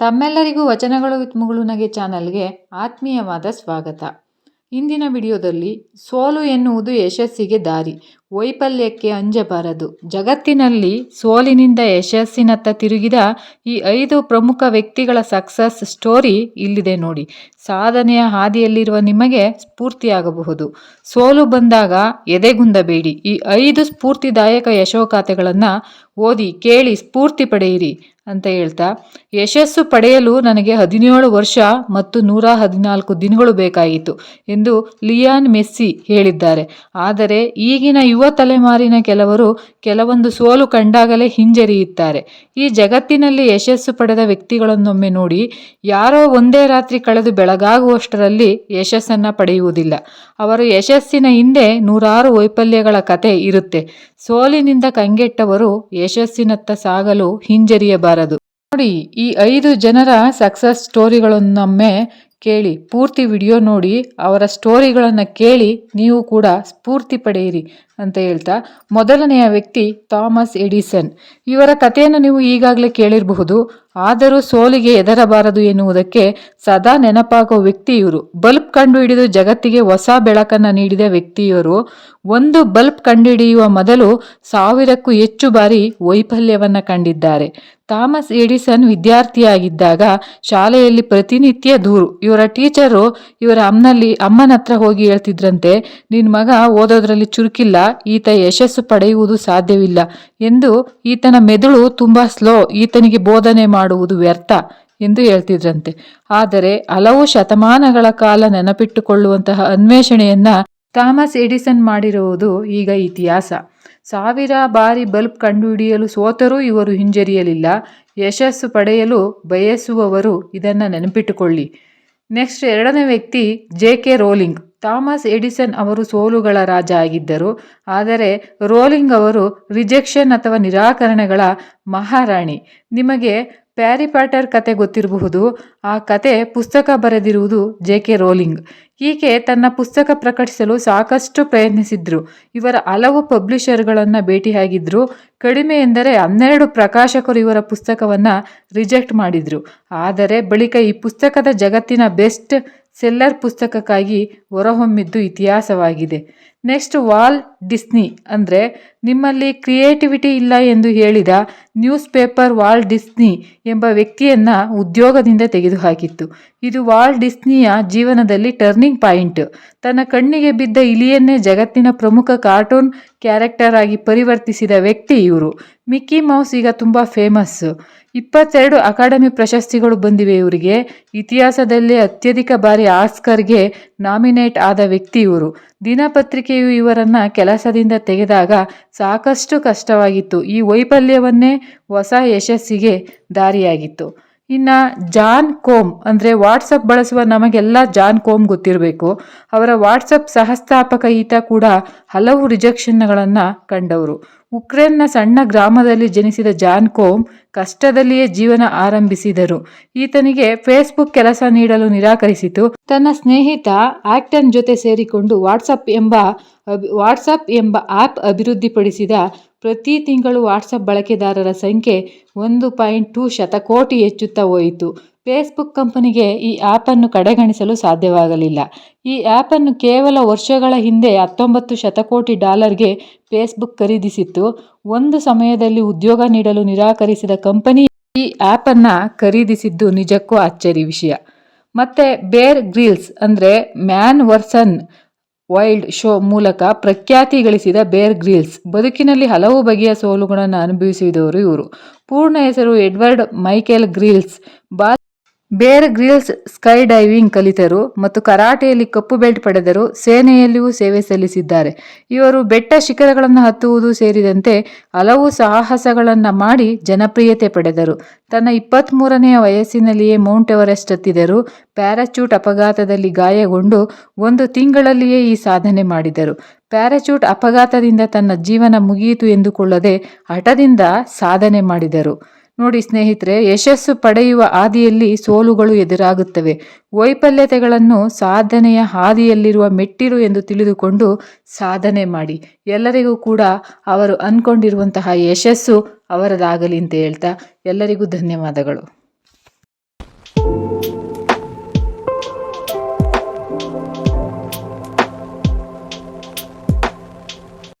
ತಮ್ಮೆಲ್ಲರಿಗೂ ವಚನಗಳು ವಿತ್ ಮುಗುಳುನಗೆ ಚಾನಲ್ಗೆ ಆತ್ಮೀಯವಾದ ಸ್ವಾಗತ. ಇಂದಿನ ವಿಡಿಯೋದಲ್ಲಿ ಸೋಲು ಎನ್ನುವುದು ಯಶಸ್ಸಿಗೆ ದಾರಿ, ವೈಫಲ್ಯಕ್ಕೆ ಅಂಜಬಾರದು. ಜಗತ್ತಿನಲ್ಲಿ ಸೋಲಿನಿಂದ ಯಶಸ್ಸಿನತ್ತ ತಿರುಗಿದ ಈ ಐದು ಪ್ರಮುಖ ವ್ಯಕ್ತಿಗಳ ಸಕ್ಸಸ್ ಸ್ಟೋರಿ ಇಲ್ಲಿದೆ ನೋಡಿ. ಸಾಧನೆಯ ಹಾದಿಯಲ್ಲಿರುವ ನಿಮಗೆ ಸ್ಫೂರ್ತಿಯಾಗಬಹುದು. ಸೋಲು ಬಂದಾಗ ಎದೆಗುಂದಬೇಡಿ. ಈ ಐದು ಸ್ಫೂರ್ತಿದಾಯಕ ಯಶೋಗಾಥೆಗಳನ್ನು ಓದಿ ಕೇಳಿ ಸ್ಫೂರ್ತಿ ಪಡೆಯಿರಿ. ಅಂತ ಹೇಳ್ತಾ, ಯಶಸ್ಸು ಪಡೆಯಲು ನನಗೆ ಹದಿನೇಳು ವರ್ಷ ಮತ್ತು ನೂರ ಹದಿನಾಲ್ಕು ದಿನಗಳು ಬೇಕಾಯಿತು ಎಂದು ಲಿಯಾನ್ ಮೆಸ್ಸಿ ಹೇಳಿದ್ದಾರೆ. ಆದರೆ ಈಗಿನ ಯುವ ತಲೆಮಾರಿನ ಕೆಲವರು ಕೆಲವೊಂದು ಸೋಲು ಕಂಡಾಗಲೇ ಹಿಂಜರಿಯುತ್ತಾರೆ. ಈ ಜಗತ್ತಿನಲ್ಲಿ ಯಶಸ್ಸು ಪಡೆದ ವ್ಯಕ್ತಿಗಳನ್ನೊಮ್ಮೆ ನೋಡಿ, ಯಾರೋ ಒಂದೇ ರಾತ್ರಿ ಕಳೆದು ಬೆಳಗಾಗುವಷ್ಟರಲ್ಲಿ ಯಶಸ್ಸನ್ನು ಪಡೆಯುವುದಿಲ್ಲ. ಅವರು ಯಶಸ್ಸಿನ ಹಿಂದೆ ನೂರಾರು ವೈಫಲ್ಯಗಳ ಕತೆ ಇರುತ್ತೆ. ಸೋಲಿನಿಂದ ಕಂಗೆಟ್ಟವರು ಯಶಸ್ಸಿನತ್ತ ಸಾಗಲು ಹಿಂಜರಿಯಬಾರದು. ನೋಡಿ, ಈ ಐದು ಜನರ ಸಕ್ಸಸ್ ಸ್ಟೋರಿಗಳನ್ನೊಮ್ಮೆ ಕೇಳಿ, ಪೂರ್ತಿ ವಿಡಿಯೋ ನೋಡಿ, ಅವರ ಸ್ಟೋರಿಗಳನ್ನು ಕೇಳಿ ನೀವು ಕೂಡ ಸ್ಫೂರ್ತಿ ಪಡೆಯಿರಿ. ಅಂತ ಹೇಳ್ತಾ, ಮೊದಲನೆಯ ವ್ಯಕ್ತಿ ಥಾಮಸ್ ಎಡಿಸನ್. ಇವರ ಕಥೆಯನ್ನು ನೀವು ಈಗಾಗಲೇ ಕೇಳಿರಬಹುದು. ಆದರೂ ಸೋಲಿಗೆ ಎದರಬಾರದು ಎನ್ನುವುದಕ್ಕೆ ಸದಾ ನೆನಪಾಗುವ ವ್ಯಕ್ತಿ ಇವರು. ಬಲ್ಬ್ ಕಂಡುಹಿಡಿದು ಜಗತ್ತಿಗೆ ಹೊಸ ಬೆಳಕನ್ನು ನೀಡಿದ ವ್ಯಕ್ತಿಯವರು, ಒಂದು ಬಲ್ಬ್ ಕಂಡುಹಿಡಿಯುವ ಮೊದಲು ಸಾವಿರಕ್ಕೂ ಹೆಚ್ಚು ಬಾರಿ ವೈಫಲ್ಯವನ್ನು ಕಂಡಿದ್ದಾರೆ. ಥಾಮಸ್ ಎಡಿಸನ್ ವಿದ್ಯಾರ್ಥಿಯಾಗಿದ್ದಾಗ ಶಾಲೆಯಲ್ಲಿ ಪ್ರತಿನಿತ್ಯ ದೂರು. ಇವರ ಟೀಚರು ಇವರ ಅಮ್ಮನಲ್ಲಿ ಅಮ್ಮನ ಹತ್ರ ಹೋಗಿ ಹೇಳ್ತಿದ್ರಂತೆ ನಿನ್ನ ಮಗ ಓದೋದ್ರಲ್ಲಿ ಚುರುಕಿಲ್ಲ ಈತ ಯಶಸ್ಸು ಪಡೆಯುವುದು ಸಾಧ್ಯವಿಲ್ಲ ಎಂದು ಈತನ ಮೆದುಳು ತುಂಬ ಸ್ಲೋ ಈತನಿಗೆ ಬೋಧನೆ ಮಾಡುವುದು ವ್ಯರ್ಥ ಎಂದು ಹೇಳ್ತಿದ್ರಂತೆ. ಆದರೆ ಹಲವು ಶತಮಾನಗಳ ಕಾಲ ನೆನಪಿಟ್ಟುಕೊಳ್ಳುವಂತಹ ಅನ್ವೇಷಣೆಯನ್ನ ಥಾಮಸ್ ಎಡಿಸನ್ ಮಾಡಿರುವುದು ಈಗ ಇತಿಹಾಸ. ಸಾವಿರ ಬಾರಿ ಬಲ್ಬ್ ಕಂಡುಹಿಡಿಯಲು ಸೋತರೂ ಇವರು ಹಿಂಜರಿಯಲಿಲ್ಲ. ಯಶಸ್ಸು ಪಡೆಯಲು ಬಯಸುವವರು ಇದನ್ನು ನೆನಪಿಟ್ಟುಕೊಳ್ಳಿ. ನೆಕ್ಸ್ಟ್ ಎರಡನೇ ವ್ಯಕ್ತಿ J K Rowling. Thomas Edison ಅವರು ಸೋಲುಗಳ ರಾಜ ಆಗಿದ್ದರು. ಆದರೆ ರೋಲಿಂಗ್ ಅವರು ರಿಜೆಕ್ಷನ್ ಅಥವಾ ನಿರಾಕರಣೆಗಳ ಮಹಾರಾಣಿ. ನಿಮಗೆ ಪ್ಯಾರಿಪ್ಯಾಟರ್ ಕತೆ ಗೊತ್ತಿರಬಹುದು. ಆ ಕತೆ ಪುಸ್ತಕ ಬರೆದಿರುವುದು ಜೆ ಕೆ ರೋಲಿಂಗ್. ಈಕೆ ತನ್ನ ಪುಸ್ತಕ ಪ್ರಕಟಿಸಲು ಸಾಕಷ್ಟು ಪ್ರಯತ್ನಿಸಿದ್ರು. ಇವರ ಹಲವು ಪಬ್ಲಿಷರ್ಗಳನ್ನು ಭೇಟಿಯಾಗಿದ್ದರು ಕಡಿಮೆ ಎಂದರೆ ಹನ್ನೆರಡು ಪ್ರಕಾಶಕರು ಇವರ ಪುಸ್ತಕವನ್ನು ರಿಜೆಕ್ಟ್ ಮಾಡಿದರು. ಆದರೆ ಬಳಿಕ ಈ ಪುಸ್ತಕದ ಜಗತ್ತಿನ ಬೆಸ್ಟ್ ಸೆಲ್ಲರ್ ಪುಸ್ತಕಕ್ಕಾಗಿ ಹೊರಹೊಮ್ಮಿದ್ದು ಇತಿಹಾಸವಾಗಿದೆ. ನೆಕ್ಸ್ಟ್ ವಾಲ್ ಡಿಸ್ನಿ ಅಂದರೆ ನಿಮ್ಮಲ್ಲಿ ಕ್ರಿಯೇಟಿವಿಟಿ ಇಲ್ಲ ಎಂದು ಹೇಳಿದ ನ್ಯೂಸ್ ಪೇಪರ್ ವಾಲ್ ಡಿಸ್ನಿ ಎಂಬ ವ್ಯಕ್ತಿಯನ್ನು ಉದ್ಯೋಗದಿಂದ ತೆಗೆದುಹಾಕಿತ್ತು ಇದು ವಾಲ್ ಡಿಸ್ನಿಯ ಜೀವನದಲ್ಲಿ ಟರ್ನಿಂಗ್ ಪಾಯಿಂಟ್. ತನ್ನ ಕಣ್ಣಿಗೆ ಬಿದ್ದ ಇಲಿಯನ್ನೇ ಜಗತ್ತಿನ ಪ್ರಮುಖ ಕಾರ್ಟೂನ್ ಕ್ಯಾರೆಕ್ಟರ್ ಆಗಿ ಪರಿವರ್ತಿಸಿದ ವ್ಯಕ್ತಿ ಇವರು. ಮಿಕ್ಕಿ ಮೌಸ್ ಈಗ ತುಂಬ ಫೇಮಸ್. ಇಪ್ಪತ್ತೆರಡು ಅಕಾಡೆಮಿ ಪ್ರಶಸ್ತಿಗಳು ಬಂದಿವೆ ಇವರಿಗೆ. ಇತಿಹಾಸದಲ್ಲೇ ಅತ್ಯಧಿಕ ಬಾರಿ ಆಸ್ಕರ್ಗೆ ನಾಮಿನೇಟ್ ಆದ ವ್ಯಕ್ತಿ ಇವರು. ದಿನಪತ್ರಿಕೆಯು ಇವರನ್ನು ಕೆಲಸದಿಂದ ತೆಗೆದಾಗ ಸಾಕಷ್ಟು ಕಷ್ಟವಾಗಿತ್ತು. ಈ ವೈಫಲ್ಯವನ್ನೇ ಹೊಸ ಯಶಸ್ಸಿಗೆ ದಾರಿಯಾಗಿತ್ತು. ಇನ್ನು ಜಾನ್ ಕೋಮ್ ಅಂದರೆ ವಾಟ್ಸಪ್ ಬಳಸುವ ನಮಗೆಲ್ಲ ಜಾನ್ ಕೋಮ್ ಗೊತ್ತಿರಬೇಕು. ಅವರ ವಾಟ್ಸಪ್ ಸಹಸ್ಥಾಪಕ ಈತ ಕೂಡ ಹಲವು ರಿಜೆಕ್ಷನ್ಗಳನ್ನು ಕಂಡವರು. ಉಕ್ರೇನ್ನ ಸಣ್ಣ ಗ್ರಾಮದಲ್ಲಿ ಜನಿಸಿದ ಜಾನ್ ಕೋಮ್ ಕಷ್ಟದಲ್ಲಿಯೇ ಜೀವನ ಆರಂಭಿಸಿದರು. ಈತನಿಗೆ ಫೇಸ್ಬುಕ್ ಕೆಲಸ ನೀಡಲು ನಿರಾಕರಿಸಿತು. ತನ್ನ ಸ್ನೇಹಿತ ಆಕ್ಟನ್ ಜೊತೆ ಸೇರಿಕೊಂಡು ವಾಟ್ಸಪ್ ಎಂಬ ವಾಟ್ಸಪ್ ಎಂಬ ಆ್ಯಪ್ ಅಭಿವೃದ್ಧಿಪಡಿಸಿದ ಪ್ರತಿ ತಿಂಗಳು ವಾಟ್ಸಪ್ ಬಳಕೆದಾರರ ಸಂಖ್ಯೆ ಒಂದು ಪಾಯಿಂಟ್ ಟೂ ಶತಕೋಟಿ ಹೆಚ್ಚುತ್ತಾ ಹೋಯಿತು. ಫೇಸ್ಬುಕ್ ಕಂಪನಿಗೆ ಈ ಆ್ಯಪನ್ನು ಕಡೆಗಣಿಸಲು ಸಾಧ್ಯವಾಗಲಿಲ್ಲ. ಈ ಆ್ಯಪನ್ನು ಕೇವಲ ವರ್ಷಗಳ ಹಿಂದೆ ಹತ್ತೊಂಬತ್ತು ಶತಕೋಟಿ ಡಾಲರ್ಗೆ ಫೇಸ್ಬುಕ್ ಖರೀದಿಸಿತ್ತು. ಒಂದು ಸಮಯದಲ್ಲಿ ಉದ್ಯೋಗ ನೀಡಲು ನಿರಾಕರಿಸಿದ ಕಂಪನಿ ಈ ಆ್ಯಪನ್ನು ಖರೀದಿಸಿದ್ದು ನಿಜಕ್ಕೂ ಅಚ್ಚರಿ ವಿಷಯ. ಮತ್ತು ಬೇರ್ ಗ್ರಿಲ್ಸ್ ಅಂದರೆ ಮ್ಯಾನ್ ವರ್ಸನ್ ವೈಲ್ಡ್ ಶೋ ಮೂಲಕ ಪ್ರಖ್ಯಾತಿ ಗಳಿಸಿದ ಬೇರ್ ಗ್ರಿಲ್ಸ್. ಬದುಕಿನಲ್ಲಿ ಹಲವು ಬಗೆಯ ಸೋಲುಗಳನ್ನು ಅನುಭವಿಸಿದವರು ಇವರು. ಪೂರ್ಣ ಹೆಸರು ಎಡ್ವರ್ಡ್ ಮೈಕೆಲ್ ಗ್ರಿಲ್ಸ್. ಬಾ ಬೇರ್ ಗ್ರಿಲ್ಸ್ ಸ್ಕೈ ಡೈವಿಂಗ್ ಕಲಿತರು ಮತ್ತು ಕರಾಟೆಯಲ್ಲಿ ಕಪ್ಪು ಬೆಲ್ಟ್ ಪಡೆದರು, ಸೇನೆಯಲ್ಲಿಯೂ ಸೇವೆ ಸಲ್ಲಿಸಿದ್ದಾರೆ. ಇವರು ಬೆಟ್ಟ ಶಿಖರಗಳನ್ನು ಹತ್ತುವುದು ಸೇರಿದಂತೆ ಹಲವು ಸಾಹಸಗಳನ್ನು ಮಾಡಿ ಜನಪ್ರಿಯತೆ ಪಡೆದರು. ತನ್ನ ಇಪ್ಪತ್ತ್ಮೂರನೆಯ ವಯಸ್ಸಿನಲ್ಲಿಯೇ ಮೌಂಟ್ ಎವರೆಸ್ಟ್ ಹತ್ತಿದರು. ಪ್ಯಾರಾಚೂಟ್ ಅಪಘಾತದಲ್ಲಿ ಗಾಯಗೊಂಡು ಒಂದು ತಿಂಗಳಲ್ಲಿಯೇ ಈ ಸಾಧನೆ ಮಾಡಿದರು. ಪ್ಯಾರಾಚೂಟ್ ಅಪಘಾತದಿಂದ ತನ್ನ ಜೀವನ ಮುಗಿಯಿತು ಎಂದುಕೊಳ್ಳದೆ ಹಠದಿಂದ ಸಾಧನೆ ಮಾಡಿದರು. ನೋಡಿ ಸ್ನೇಹಿತರೆ, ಯಶಸ್ಸು ಪಡೆಯುವ ಹಾದಿಯಲ್ಲಿ ಸೋಲುಗಳು ಎದುರಾಗುತ್ತವೆ. ವೈಫಲ್ಯತೆಗಳನ್ನು ಸಾಧನೆಯ ಹಾದಿಯಲ್ಲಿರುವ ಮೆಟ್ಟಿಲು ಎಂದು ತಿಳಿದುಕೊಂಡು ಸಾಧನೆ ಮಾಡಿ. ಎಲ್ಲರಿಗೂ ಕೂಡ ಅವರು ಅಂದ್ಕೊಂಡಿರುವಂತಹ ಯಶಸ್ಸು ಅವರದಾಗಲಿ ಅಂತ ಹೇಳ್ತಾ ಎಲ್ಲರಿಗೂ ಧನ್ಯವಾದಗಳು.